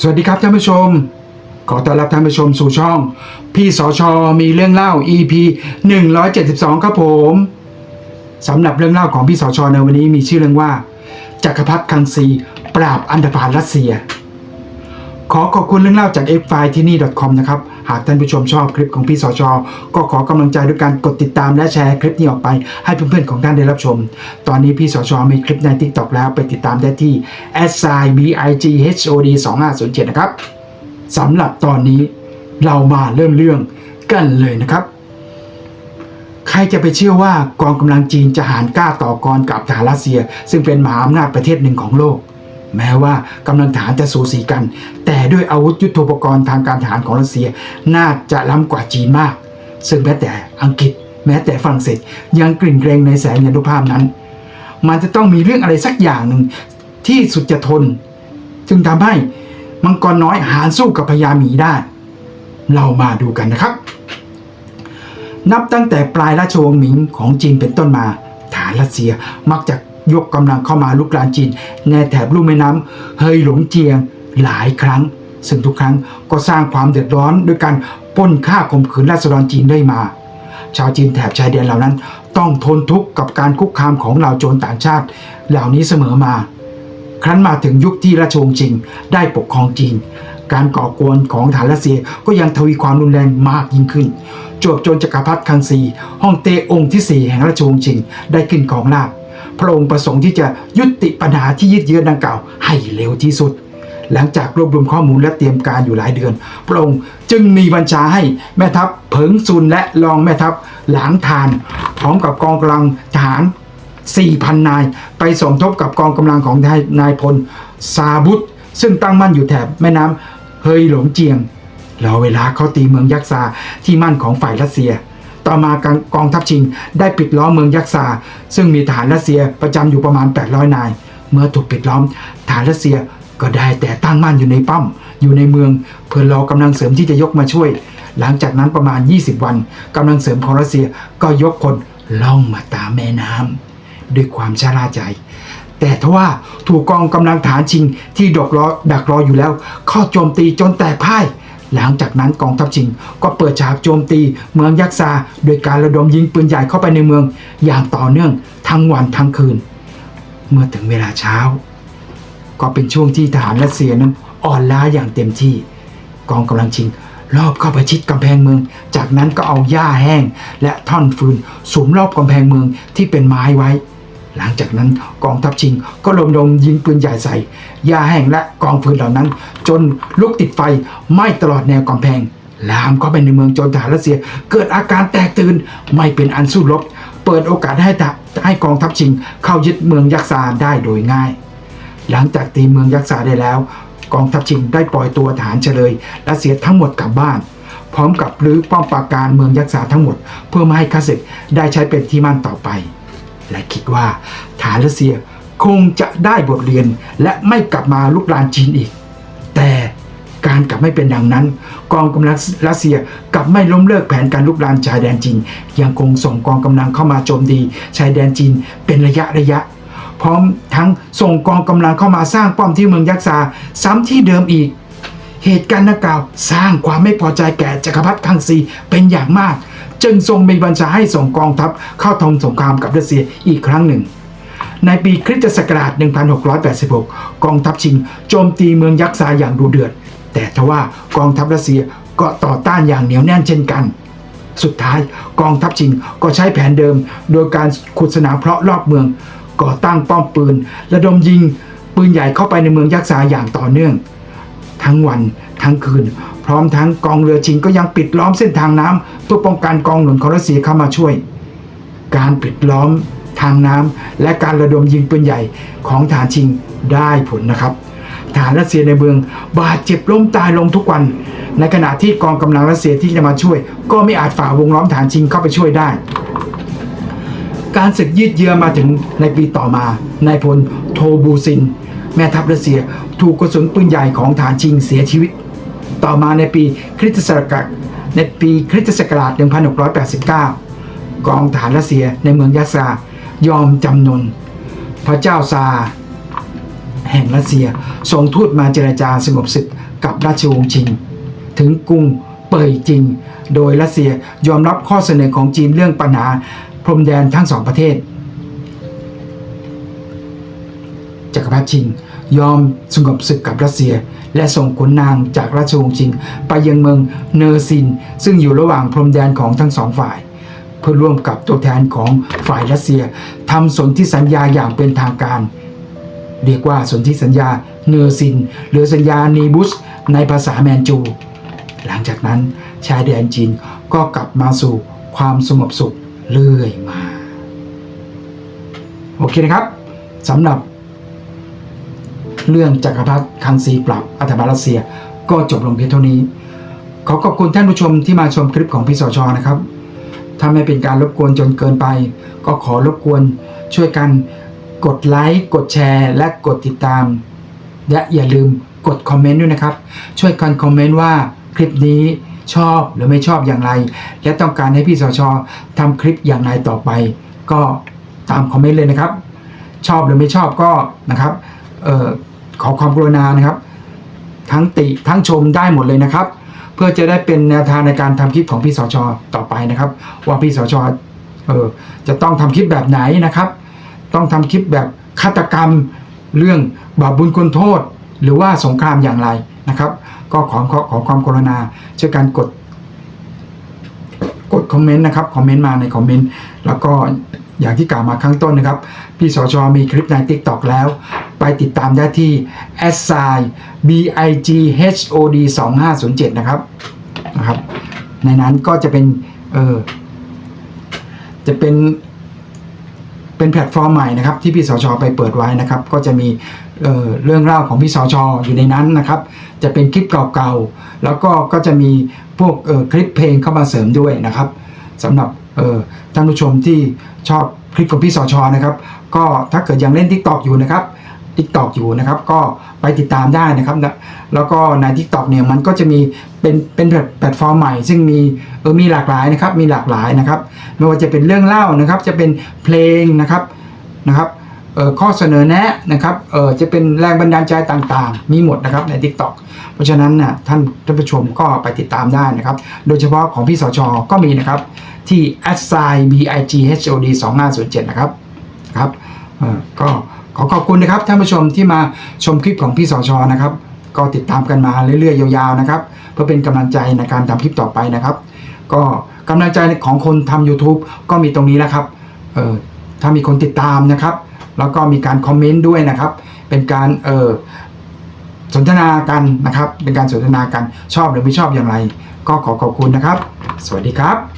สวัสดีครับท่านผู้ชม ขอต้อนรับท่านผู้ชมสู่ช่อง พี่สอชอมีเรื่องเล่า EP 172 ครับผมสำหรับเรื่องเล่าของพี่สอชอในวันนี้มีชื่อเรื่องว่า จักรพรรดิคังซี ปราบอันธพาลรัสเซีย ขอขอบคุณเรื่องเล่าจาก f f i ที่นี่ .com นะครับ หากท่านผู้ชมชอบคลิปของพี่สอชอก็ขอกำลังใจด้วยการกดติดตามและแชร์คลิปนี้ออกไป ให้เพื่อนๆของท่านได้รับชม ตอนนี้พี่สอชอมีคลิปใน TikTok แล้วไปติดตามได้ที่ s i b i g h o d 2507นะครับสำหรับตอนนี้เรามาเริ่มเรื่องกันเลยนะครับ ใครจะไปเชื่อว่ากองกำลังจีนจะหารกล้าต่อกรกับทหารรัสเซีย ซึ่งเป็นมหาอำนาจประเทศหนึ่งของโลก แม้ว่ากำลังฐานจะสูสีกัน แต่ด้วยอาวุธยุโทโธปกรณ์ทางการทหารของรัสเซียน่าจะล้ำกว่าจีนมาก ซึ่งแม้แต่อังกฤษ แม้แต่ฝรั่งเศสยังกลิ่นเกรงในแสงยานุภาพนั้น มันจะต้องมีเรื่องอะไรสักอย่างหนึ่งที่สุดจะทน จึงทำให้มังกรน้อยหารสู้กับพญาหมีได้ เรามาดูกันนะครับ นับตั้งแต่ปลายราชวงศ์หมิงของจีนเป็นต้นมา ฐานรัสเซียมักจะ ยกกำลังเข้ามาลุกรานจีน ในแถบลุ่มแม่น้ำเฮยหลงเจียงหลายครั้ง ซึ่งทุกครั้งก็สร้างความเดือดร้อนด้วยการป้นฆ่าข่มขืนราษฎรจีนได้มา ชาวจีนแถบชายแดนเหล่านั้น ต้องทนทุกข์กับการคุกคามของเหล่าโจรต่างชาติ เหล่านี้เสมอมา ครั้นมาถึงยุคที่ราชวงศ์ชิงได้ปกครองจีน การก่อกวนของฐานรัสเซียก็ยังทวีความรุนแรงมากยิ่งขึ้นจวบจนจักรพรรดิคังซีฮ่องเต้องค์ที่ 4 แห่งราชวงศ์ชิงได้ขึ้นของราช พระองค์ประสงค์ที่จะยุติปัญหาที่ยืดเยื้อดังกล่าว ให้เร็วที่สุด หลังจากรวบรวมข้อมูลและเตรียมการอยู่หลายเดือน พระองค์จึงมีบัญชาให้แม่ทัพเผิงซุนและรองแม่ทัพหลางทาน พร้อมกับกองกำลังทหาร 4,000 นาย ไปสมทบกับกองกำลังของนายนายพลซาบุตซึ่งตั้งมั่นอยู่แถบแม่น้ำเฮยหลงเจียงรอเวลาเข้าตีเมืองยักษ์ซาที่มั่นของฝ่ายรัสเซีย ต่อมากองทัพชิง ได้ปิดล้อมเมืองยักษ์ซาซึ่งมีฐานรัสเซียประจำอยู่ประมาณ 800 นาย เมื่อถูกปิดล้อมฐานรัสเซียก็ได้แต่ตั้งมั่นอยู่ในป้อมอยู่ในเมืองเพื่อรอกำลังเสริมที่จะยกมาช่วย หลังจากนั้นประมาณ 20 วันกำลังเสริมของรัสเซียก็ยกพลล่องมาตามแม่น้ำด้วยความชาลาใจ แต่ทว่าถูกกองกำลังฐานชิงที่ดกรอดักรออยู่แล้ว เข้าโจมตีจนแตกพ่าย หลังจากนั้นกองทัพชิงก็เปิดฉากโจมตีเมืองยักษ์ซาโดยการระดมยิงปืนใหญ่เข้าไปในเมืองอย่างต่อเนื่องทั้งวันทั้งคืน เมื่อถึงเวลาเช้า ก็เป็นช่วงที่ทหารรัสเซียนั้นอ่อนล้าอย่างเต็มที่ กองกำลังชิงรอบเข้าไปชิดกำแพงเมือง จากนั้นก็เอาหญ้าแห้งและท่อนฟืนสุมรอบกำแพงเมืองที่เป็นไม้ไว้ หลังจากนั้นกองทัพชิงก็ลมดมยิงปืนใหญ่ใส่ยาแห้งและกองฟืนเหล่านั้น จนลุกติดไฟไหม้ตลอดแนวกำแพง ลามเข้าไปในเมืองจนทหารรัสเซีย เกิดอาการแตกตื่นไม่เป็นอันสู้รบ เปิดโอกาสให้ให้กองทัพชิง เข้ายึดเมืองยักษ์ซาได้โดยง่าย หลังจากตีเมืองยักษ์ซาได้แล้ว กองทัพชิงได้ปล่อยตัวทหารเฉลยและเสียทั้งหมดกลับบ้านพร้อมกับรื้อป้อมปราการเมืองยักษ์ซาทั้งหมด เพื่อไม่ให้ข้าศึกได้ใช้เป็นที่มั่นต่อไป และคิดว่าฐานรัสเซียคงจะได้บทเรียนและไม่กลับมาลุกลานจีนอีก แต่การกลับไม่เป็นดังนั้น กองกำลังรัสเซียกลับไม่ล้มเลิกแผนการลุกลานชายแดนจีน ยังคงส่งกองกำลังเข้ามาโจมตีชายแดนจีนเป็นระยะระยะ พร้อมทั้งส่งกองกำลังเข้ามาสร้างป้อมที่เมืองยักษ์ซาซ้ำที่เดิมอีก เหตุการณ์ดังกล่าวสร้างความไม่พอใจแก่จักรพรรดิคังซีเป็นอย่างมาก จึงทรงมีบัญชาให้ส่งกองทัพเข้าทำสงครามกับรัสเซียอีกครั้งหนึ่ง ในปีคริสตศักราช 1686 กองทัพชิงโจมตีเมืองยักษ์ซาอย่างดุเดือด แต่ทว่ากองทัพรัสเซียก็ต่อต้านอย่างเหนียวแน่นเช่นกัน สุดท้ายกองทัพชิงก็ใช้แผนเดิม โดยการขุดสนามเพาะรอบเมือง ก่อตั้งป้อมปืน ระดมยิงปืนใหญ่เข้าไปในเมืองยักษ์ซาอย่างต่อเนื่อง ทั้งวัน ทั้งคืน พร้อมทั้งกองเรือชิงก็ยังปิดล้อมเส้นทางน้ำเพื่อป้องกันกองหนุนของรัสเซียเข้ามาช่วย การปิดล้อมทางน้ำและการระดมยิงปืนใหญ่ของฐานชิงได้ผลนะครับฐานรัสเซียในเมืองบาดเจ็บล้มตายลงทุกวัน ในขณะที่กองกำลังรัสเซียที่จะมาช่วย ก็ไม่อาจฝ่าวงล้อมฐานชิงเข้าไปช่วยได้การศึกยืดเยื้อมาถึงในปีต่อมา นายพลโทบูซิน แม่ทัพรัสเซียถูกกระสุนปืนใหญ่ของฐานชิงเสียชีวิต ต่อมาในปีคริสตศักราชในปีคริสตศักราช 1689 กองฐานรัสเซียในเมืองยาซายอมจำนน พระเจ้าซา แห่งรัสเซียส่งทูตมาเจรจาสงบศึกกับราชวงศ์ชิง ถึงกรุงเป่ยจิง โดยรัสเซียยอมรับข้อเสนอของจีนเรื่องปัญหาพรมแดนทั้งสองประเทศจักรพรรดิชิง ยอมสงบศึกกับรัสเซีย และส่งขุนนางจากราชวงศ์ชิง ไปยังเมืองเนอร์ซิน ซึ่งอยู่ระหว่างพรมแดนของทั้งสองฝ่าย เพื่อร่วมกับตัวแทนของฝ่ายรัสเซียทำสนธิสัญญาอย่างเป็นทางการ เรียกว่าสนธิสัญญาเนอร์ซิน หรือสัญญานีบุสในภาษาแมนจู หลังจากนั้นชายแดนจีนก็กลับมาสู่ความสงบสุขเรื่อยมา โอเคนะครับสำหรับ เรื่องจักรพรรดิคังซีปรับอัฐบาลรัสเซีย ก็จบลงเพียงเท่านี้ ขอขอบคุณท่านผู้ชมที่มาชมคลิปของพี่สชนะครับ ถ้าไม่เป็นการรบกวนจนเกินไป ก็ขอรบกวนช่วยกันกดไลค์กดแชร์ และกดติดตาม และอย่าลืมกดคอมเมนต์ด้วยนะครับ ช่วยกันคอมเมนต์ว่าคลิปนี้ชอบหรือไม่ชอบอย่างไร และต้องการให้พี่สชทำคลิปอย่างไรต่อไป ก็ตามคอมเมนต์เลยนะครับ ชอบหรือไม่ชอบก็นะครับ เอ่อ ขอความกรุณานะครับ ทั้งติทั้งชมได้หมดเลยนะครับ เพื่อจะได้เป็นแนวทางในการทำคลิปของพี่สชต่อไปนะครับ ว่าพี่สชเออจะต้องทำคลิปแบบไหนนะครับ ต้องทำคลิปแบบฆาตกรรม เรื่องบาปบุญคุณโทษ หรือว่าสงครามอย่างไรนะครับ ก็ขอขอขอความกรุณาช่วยกันกด กดคอมเมนต์นะครับคอมเมนต์มาในคอมเมนต์แล้วก็ อย่างที่กล่าวมาข้างต้นนะครับ พี่สชมีคลิปใน TikTok แล้ว ไปติดตามได้ที่ s i b i g h o d 2507นะครับนะครับ ในนั้นก็จะเป็นเออจะเป็นเป็นแพลตฟอร์มใหม่นะครับ ที่พี่สชไปเปิดไว้นะครับ ก็จะมีเออเรื่องเล่าของพี่สชอยู่ในนั้นนะครับ จะเป็นคลิปเก่าๆ แล้วก็ก็จะมีพวกเออคลิปเพลงเข้ามาเสริมด้วยนะครับสำหรับ เออท่านผู้ชมที่ชอบคลิปของพี่สอชนะครับ ก็ถ้าเกิดยังเล่นทิกตอกอยู่นะครับทิกตอกอยู่นะครับ ก็ไปติดตามได้นะครับนะแล้วก็ในทิกตอกเนี่ยมันก็จะมีเป็นเป็นแพลตฟอร์มใหม่ ซึ่งมีเออมีหลากหลายนะครับ มีหลากหลายนะครับ ไม่ว่าจะเป็นเรื่องเล่านะครับ จะเป็นเพลงนะครับนะครับ ข้อเสนอแนะนะครับจะเป็นแรงบันดาลใจต่างๆ มีหมดนะครับใน TikTok เพราะฉะนั้นน่ะท่านท่านผู้ชมก็ไปติดตามได้นะครับ โดยเฉพาะของพี่สชก็มีนะครับ ที่ a s i b i g h o d 2507นะครับครับก็ขอขอบคุณนะครับท่านผู้ชมที่มาชมคลิปของพี่สชนะครับ ก็ติดตามกันมาเรื่อยๆ ยาวๆนะครับ เพื่อเป็นกำลังใจในการทำคลิปต่อไปนะครับ ก็กำลังใจของคนทำ YouTube ก็มีตรงนี้นะครับถ้ามีคนติดตามนะครับ แล้วก็มีการคอมเมนต์ด้วยนะครับ เป็นการเออสนทนากันนะครับ เป็นการสนทนากันชอบหรือไม่ชอบอย่างไร ก็ขอขอบคุณนะครับ สวัสดีครับ